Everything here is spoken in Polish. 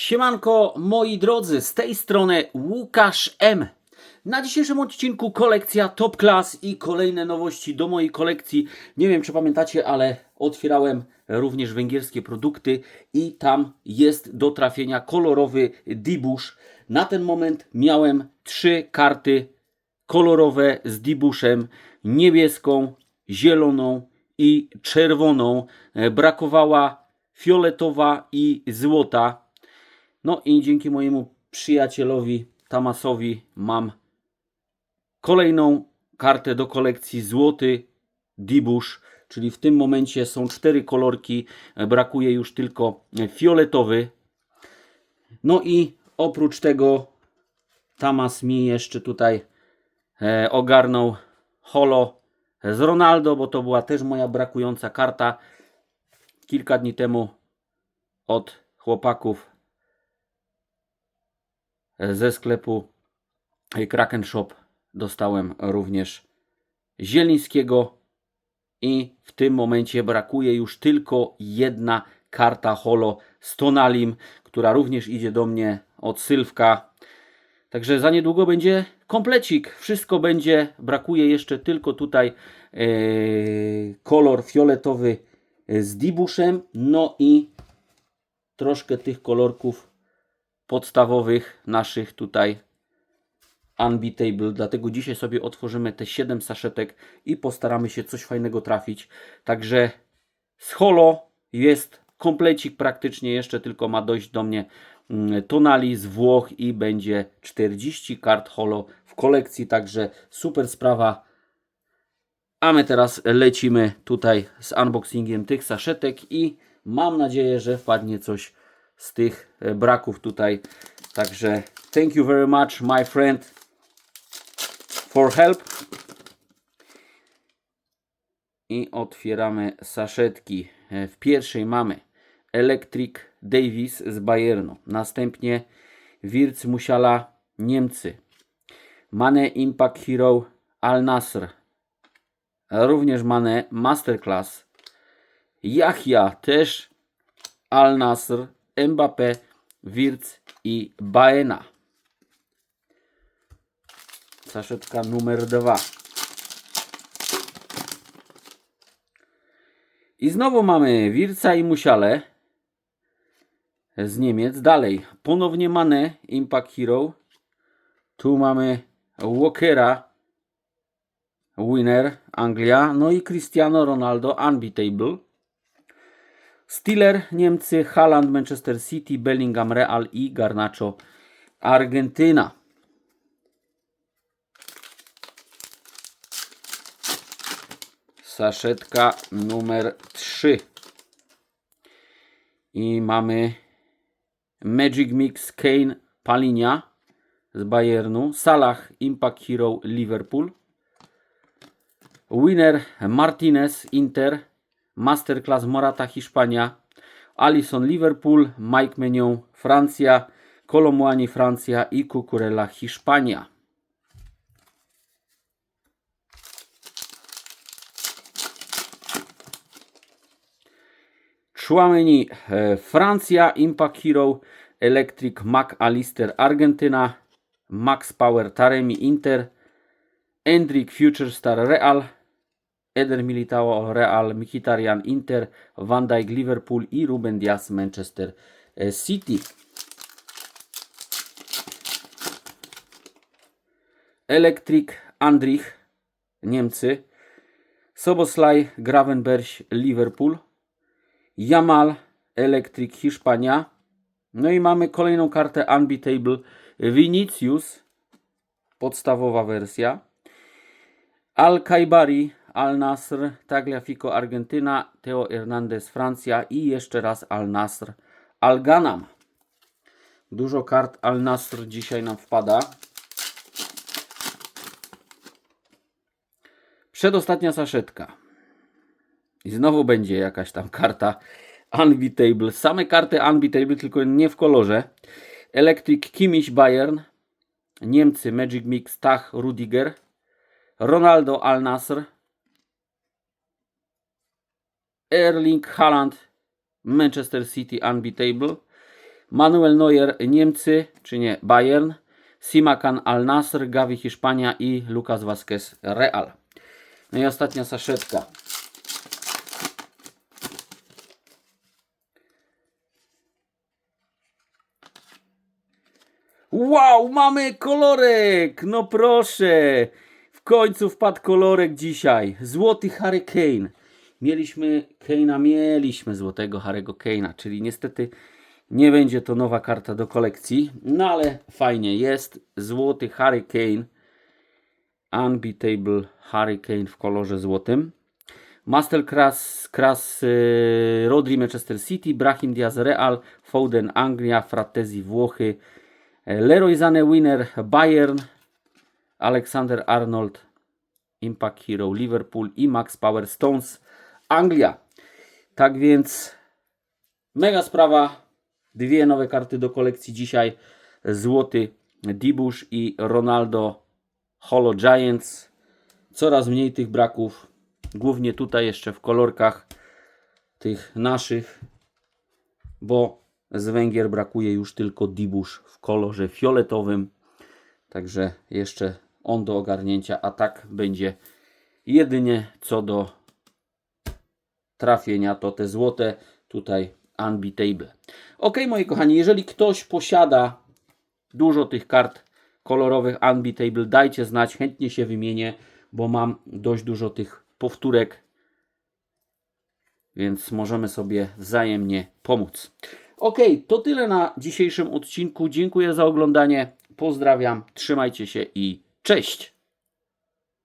Siemanko, moi drodzy, z tej strony Łukasz M. Na dzisiejszym odcinku kolekcja Top Class i kolejne nowości do mojej kolekcji. Nie wiem, czy pamiętacie, ale otwierałem również węgierskie produkty i tam jest do trafienia kolorowy Dibusz. Na ten moment miałem trzy karty kolorowe z Dibuszem, niebieską, zieloną i czerwoną. E, Brakowała fioletowa i złota. No i dzięki mojemu przyjacielowi Tamasowi mam kolejną kartę do kolekcji Złoty Dibusz, czyli w tym momencie są cztery kolorki, e, brakuje już tylko fioletowy. No i oprócz tego Tamas mi jeszcze tutaj e, ogarnął holo z Ronaldo, bo to była też moja brakująca karta. Kilka dni temu od chłopaków ze sklepu Kraken Shop dostałem również Zielińskiego i w tym momencie brakuje już tylko jedna karta holo z Tonalim, która również idzie do mnie od Sylwka. Także za niedługo będzie komplecik. Wszystko będzie. Brakuje jeszcze tylko tutaj e, kolor fioletowy z dibuszem. No i troszkę tych kolorków podstawowych naszych tutaj Unbeatable. Dlatego dzisiaj sobie otworzymy te 7 saszetek i postaramy się coś fajnego trafić. Także z holo jest komplecik praktycznie. Jeszcze tylko ma dojść do mnie mm, tonali z Włoch i będzie 40 kart holo w kolekcji. Także super sprawa. A my teraz lecimy tutaj z unboxingiem tych saszetek i mam nadzieję, że wpadnie coś z tych e, braków tutaj. Także thank you very much my friend for help. I otwieramy saszetki. E, W pierwszej mamy Electric Davis z Bayernu. Następnie Wirtz Musiala Niemcy. Mane Impact Hero Al Nasr. Również Mane Masterclass. Yahya też Al Nasr, Mbappé, Wirtz i Baena. Saszetka numer dwa. I znowu mamy Wirca i Musiale z Niemiec. Dalej, ponownie Mane, Impact Hero. Tu mamy Walkera, Winner, Anglia. No i Cristiano Ronaldo, Unbeatable. Stiller, Niemcy, Haaland, Manchester City, Bellingham, Real i Garnacho, Argentyna. Saszetka numer 3. I mamy Magic Mix Kane Palinia z Bayernu, Salah Impact Hero Liverpool, Winner Martinez Inter, Masterclass Morata Hiszpania, Alison Liverpool, Mike Menion Francja, Kolomuani Francja i Cucurella Hiszpania. Chouameni e, Francja, Impact Hero, Electric McAllister Argentyna, Max Power Taremi Inter, Endrick Future Star Real, Eder Militao Real, Mkhitaryan Inter, Van Dijk Liverpool i Ruben Dias Manchester e, City. Electric Andrich Niemcy, Soboslaj Gravenberg Liverpool, Jamal Electric Hiszpania. No i mamy kolejną kartę Unbeatable Vinicius, podstawowa wersja. Al Kaibari, Al Nasr, Tagliafico Argentyna, Teo Hernandez Francja i jeszcze raz Al Nasr, Al Ganam. Dużo kart Al Nasr dzisiaj nam wpada. Przedostatnia saszetka. I znowu będzie jakaś tam karta Unbeatable. Same karty Unbeatable, tylko nie w kolorze. Electric Kimmich Bayern. Niemcy Magic Mix Tach Rudiger. Ronaldo Al Nasr. Erling Haaland Manchester City Unbeatable. Manuel Neuer Niemcy, czy nie Bayern, Simakan Al Nasr, Gavi Hiszpania i Lucas Vazquez Real. No i ostatnia saszetka. Wow, mamy kolorek! No proszę! W końcu wpadł kolorek dzisiaj. Złoty Harry Kane. Mieliśmy Kane'a, mieliśmy złotego Harry'ego Kane'a, czyli niestety nie będzie to nowa karta do kolekcji. No ale fajnie jest. Złoty Harry Kane. Unbeatable Harry Kane w kolorze złotym. Masterclass Kras, y, Rodri Manchester City, Brahim Diaz Real, Foden Anglia, Fratesi Włochy, e, Leroy Sané Winner Bayern, Alexander Arnold Impact Hero Liverpool i Max Power Stones Anglia. Tak więc mega sprawa. Dwie nowe karty do kolekcji dzisiaj. Złoty Dibusz i Ronaldo Holo Giants. Coraz mniej tych braków. Głównie tutaj jeszcze w kolorkach tych naszych, bo z Węgier brakuje już tylko Dibusz w kolorze fioletowym. Także jeszcze on do ogarnięcia, a tak będzie jedynie co do trafienia to te złote tutaj unbeatable. Ok, moi kochani, jeżeli ktoś posiada dużo tych kart kolorowych unbeatable, dajcie znać, chętnie się wymienię, bo mam dość dużo tych powtórek, więc możemy sobie wzajemnie pomóc. Ok, to tyle na dzisiejszym odcinku. Dziękuję za oglądanie. Pozdrawiam, trzymajcie się i cześć!